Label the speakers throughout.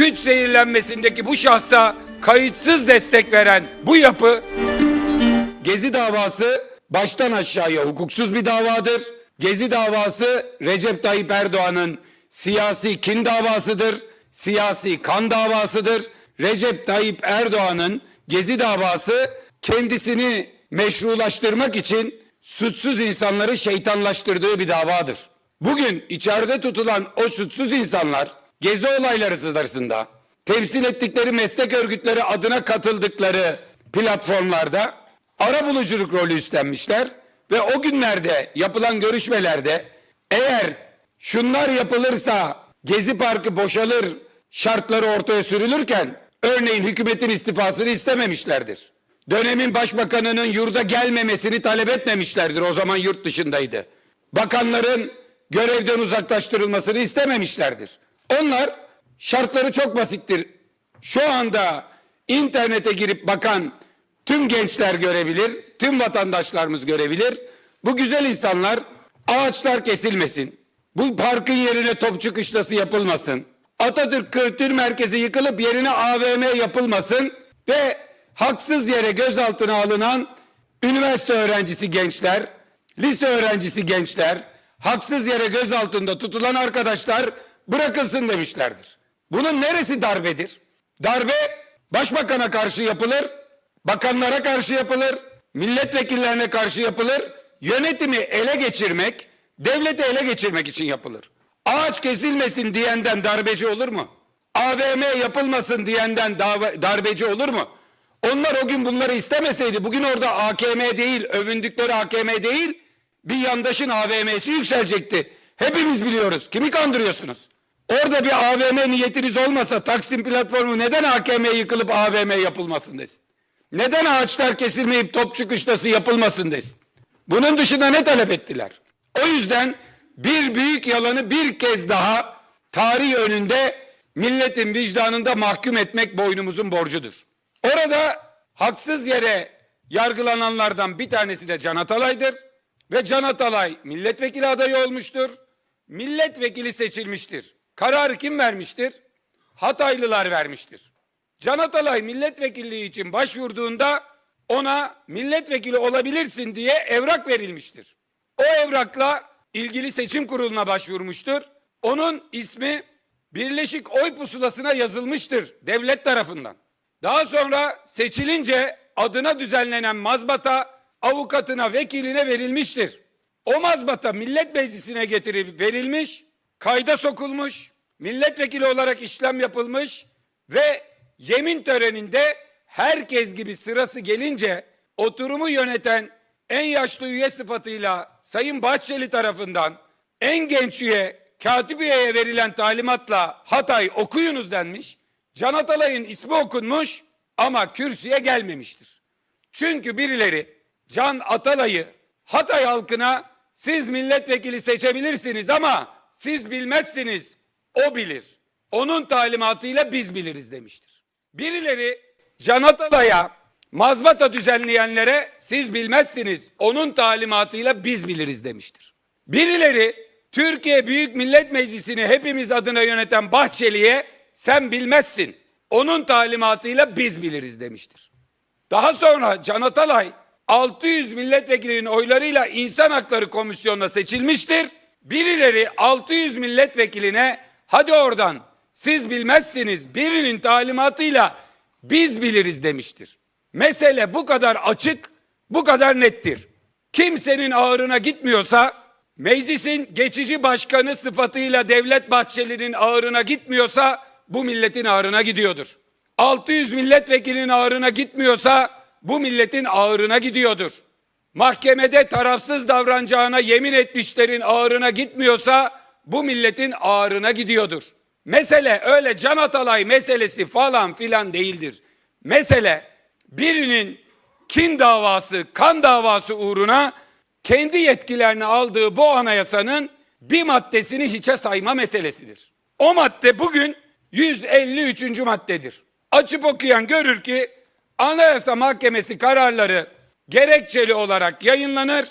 Speaker 1: güç zehirlenmesindeki bu şahsa kayıtsız destek veren bu yapı Gezi davası baştan aşağıya hukuksuz bir davadır. Gezi davası Recep Tayyip Erdoğan'ın siyasi kin davasıdır. Siyasi kan davasıdır. Recep Tayyip Erdoğan'ın Gezi davası kendisini meşrulaştırmak için suçsuz insanları şeytanlaştırdığı bir davadır. Bugün içeride tutulan o suçsuz insanlar Gezi olayları sırasında temsil ettikleri meslek örgütleri adına katıldıkları platformlarda ara buluculuk rolü üstlenmişler ve o günlerde yapılan görüşmelerde eğer şunlar yapılırsa Gezi Parkı boşalır şartları ortaya sürülürken örneğin hükümetin istifasını istememişlerdir. Dönemin başbakanının yurda gelmemesini talep etmemişlerdir. O zaman yurt dışındaydı. Bakanların görevden uzaklaştırılmasını istememişlerdir. Onlar şartları çok basittir. Şu anda internete girip bakan tüm gençler görebilir, tüm vatandaşlarımız görebilir. Bu güzel insanlar ağaçlar kesilmesin. Bu parkın yerine topçu kışlası yapılmasın. Atatürk Kültür Merkezi yıkılıp yerine AVM yapılmasın ve haksız yere gözaltına alınan üniversite öğrencisi gençler, lise öğrencisi gençler, haksız yere gözaltında tutulan arkadaşlar bırakılsın demişlerdir. Bunun neresi darbedir? Darbe başbakana karşı yapılır, bakanlara karşı yapılır, milletvekillerine karşı yapılır, yönetimi ele geçirmek, devleti ele geçirmek için yapılır. Ağaç kesilmesin diyenden darbeci olur mu? AVM yapılmasın diyenden darbeci olur mu? Onlar o gün bunları istemeseydi bugün orada AKM değil, övündükleri AKM değil, bir yandaşın AVM'si yükselecekti. Hepimiz biliyoruz. Kimi kandırıyorsunuz? Orada bir AVM niyetiniz olmasa Taksim platformu neden AKM yıkılıp AVM yapılmasın desin? Neden ağaçlar kesilmeyip topçu kışlası yapılmasın desin? Bunun dışında ne talep ettiler? O yüzden bir büyük yalanı bir kez daha tarih önünde milletin vicdanında mahkum etmek boynumuzun borcudur. Orada haksız yere yargılananlardan bir tanesi de Can Atalay'dır. Ve Can Atalay milletvekili adayı olmuştur. Milletvekili seçilmiştir. Kararı kim vermiştir? Hataylılar vermiştir. Can Atalay milletvekilliği için başvurduğunda ona milletvekili olabilirsin diye evrak verilmiştir. O evrakla ilgili seçim kuruluna başvurmuştur. Onun ismi Birleşik Oy Pusulasına yazılmıştır devlet tarafından. Daha sonra seçilince adına düzenlenen mazbata avukatına, vekiline verilmiştir. O mazbata millet meclisine getirilip verilmiş, kayda sokulmuş, milletvekili olarak işlem yapılmış ve yemin töreninde herkes gibi sırası gelince oturumu yöneten en yaşlı üye sıfatıyla Sayın Bahçeli tarafından en genç üye Katip üyeye verilen talimatla Hatay okuyunuz denmiş. Can Atalay'ın ismi okunmuş ama kürsüye gelmemiştir. Çünkü birileri Can Atalay'ı Hatay halkına siz milletvekili seçebilirsiniz ama siz bilmezsiniz o bilir. Onun talimatıyla biz biliriz demiştir. Birileri Can Atalay'a mazbata düzenleyenlere siz bilmezsiniz onun talimatıyla biz biliriz demiştir. Birileri Türkiye Büyük Millet Meclisi'ni hepimiz adına yöneten Bahçeli'ye sen bilmezsin. Onun talimatıyla biz biliriz demiştir. Daha sonra Can Atalay 600 milletvekilinin oylarıyla İnsan Hakları Komisyonu'na seçilmiştir. Birileri 600 milletvekiline hadi oradan siz bilmezsiniz birinin talimatıyla biz biliriz demiştir. Mesele bu kadar açık, bu kadar nettir. Kimsenin ağrına gitmiyorsa meclisin geçici başkanı sıfatıyla Devlet Bahçeli'nin ağrına gitmiyorsa bu milletin ağrına gidiyordur. 600 milletvekilinin ağrına gitmiyorsa bu milletin ağrına gidiyordur. Mahkemede tarafsız davranacağına yemin etmişlerin ağrına gitmiyorsa bu milletin ağrına gidiyordur. Mesele öyle Can Atalay meselesi falan filan değildir. Mesele birinin kin davası, kan davası uğruna kendi yetkilerini aldığı bu anayasanın bir maddesini hiçe sayma meselesidir. O madde bugün 153. maddedir. Açıp okuyan görür ki Anayasa Mahkemesi kararları gerekçeli olarak yayınlanır.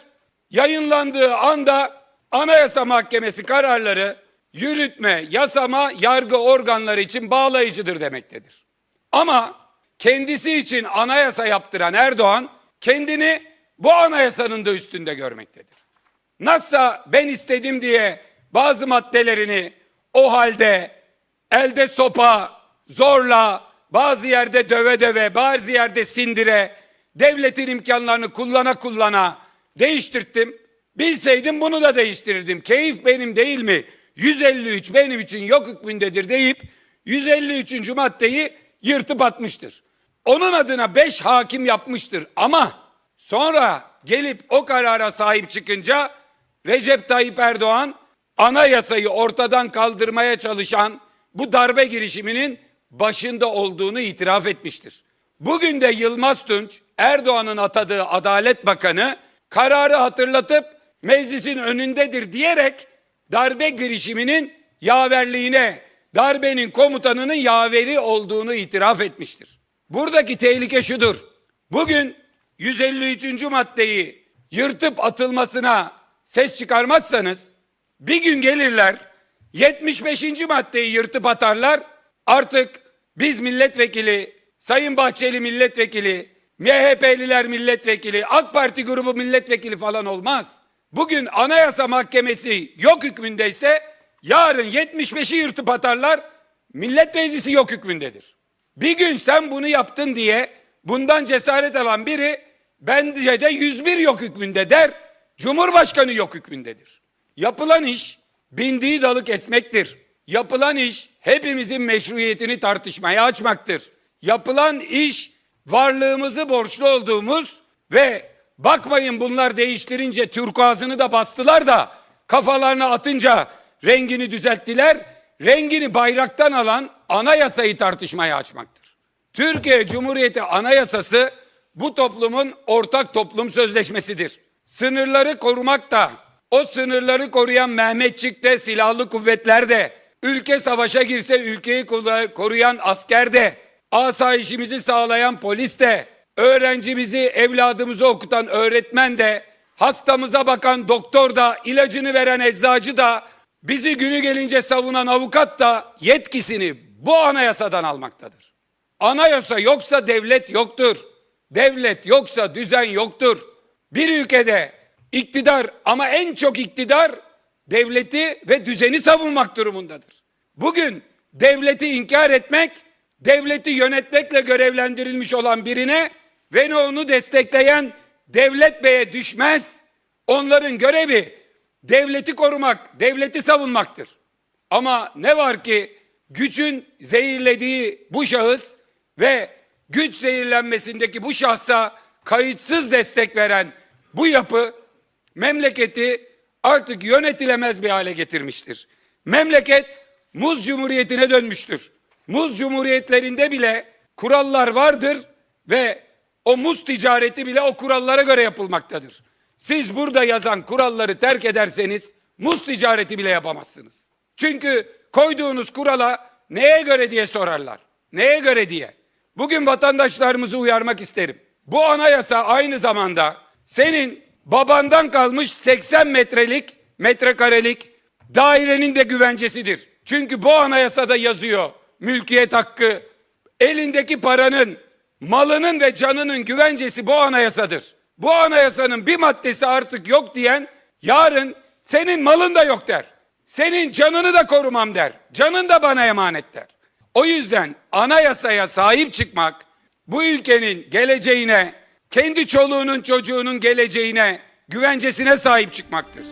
Speaker 1: Yayınlandığı anda Anayasa Mahkemesi kararları yürütme, yasama, yargı organları için bağlayıcıdır demektedir. Ama kendisi için anayasa yaptıran Erdoğan kendini bu anayasanın da üstünde görmektedir. Nasılsa ben istedim diye bazı maddelerini o halde elde sopa, zorla, bazı yerde döve döve, bazı yerde sindire, devletin imkanlarını kullana kullana değiştirttim. Bilseydim bunu da değiştirirdim. Keyif benim değil mi? 153 benim için yok hükmündedir deyip 153. maddeyi yırtıp atmıştır. Onun adına 5 hakim yapmıştır ama sonra gelip o karara sahip çıkınca Recep Tayyip Erdoğan anayasayı ortadan kaldırmaya çalışan bu darbe girişiminin başında olduğunu itiraf etmiştir. Bugün de Yılmaz Tunç Erdoğan'ın atadığı Adalet Bakanı kararı hatırlatıp meclisin önündedir diyerek darbe girişiminin yaverliğine, darbenin komutanının yaveri olduğunu itiraf etmiştir. Buradaki tehlike şudur. Bugün 153. maddeyi yırtıp atılmasına ses çıkarmazsanız bir gün gelirler 75. maddeyi yırtıp atarlar. Artık biz milletvekili, Sayın Bahçeli milletvekili, MHP'liler milletvekili, AK Parti grubu milletvekili falan olmaz. Bugün Anayasa Mahkemesi yok hükmündeyse yarın 75'i yırtıp atarlar. Millet Meclisi yok hükmündedir. Bir gün sen bunu yaptın diye bundan cesaret alan biri bence de 101 yok hükmünde der. Cumhurbaşkanı yok hükmündedir. Yapılan iş bindiği dalı kesmektir. Yapılan iş hepimizin meşruiyetini tartışmaya açmaktır. Yapılan iş varlığımızı borçlu olduğumuz ve bakmayın bunlar değiştirince turkuazını da bastılar da kafalarına atınca rengini düzelttiler. Rengini bayraktan alan anayasayı tartışmaya açmaktır. Türkiye Cumhuriyeti Anayasası bu toplumun ortak toplum sözleşmesidir. Sınırları korumak da o sınırları koruyan Mehmetçik de silahlı kuvvetler de ülke savaşa girse ülkeyi koruyan asker de asayişimizi sağlayan polis de öğrencimizi evladımızı okutan öğretmen de hastamıza bakan doktor da ilacını veren eczacı da bizi günü gelince savunan avukat da yetkisini bu anayasadan almaktadır. Anayasa yoksa devlet yoktur. Devlet yoksa düzen yoktur. Bir ülkede iktidar ama en çok iktidar devleti ve düzeni savunmak durumundadır. Bugün devleti inkar etmek, devleti yönetmekle görevlendirilmiş olan birine ve onu destekleyen devlet beye düşmez. Onların görevi devleti korumak, devleti savunmaktır. Ama ne var ki gücün zehirlediği bu şahıs ve güç zehirlenmesindeki bu şahsa kayıtsız destek veren bu yapı memleketi artık yönetilemez bir hale getirmiştir. Memleket muz cumhuriyetine dönmüştür. Muz cumhuriyetlerinde bile kurallar vardır ve o muz ticareti bile o kurallara göre yapılmaktadır. Siz burada yazan kuralları terk ederseniz muz ticareti bile yapamazsınız. Çünkü koyduğunuz kurala neye göre diye sorarlar. Neye göre diye. Bugün vatandaşlarımızı uyarmak isterim. Bu anayasa aynı zamanda senin babandan kalmış 80 metrelik, metrekarelik dairenin de güvencesidir. Çünkü bu anayasada yazıyor mülkiyet hakkı, elindeki paranın, malının ve canının güvencesi bu anayasadır. Bu anayasanın bir maddesi artık yok diyen yarın senin malın da yok der. Senin canını da korumam der. Canın da bana emanet der. O yüzden anayasaya sahip çıkmak bu ülkenin geleceğine, kendi çoluğunun çocuğunun geleceğine, güvencesine sahip çıkmaktır.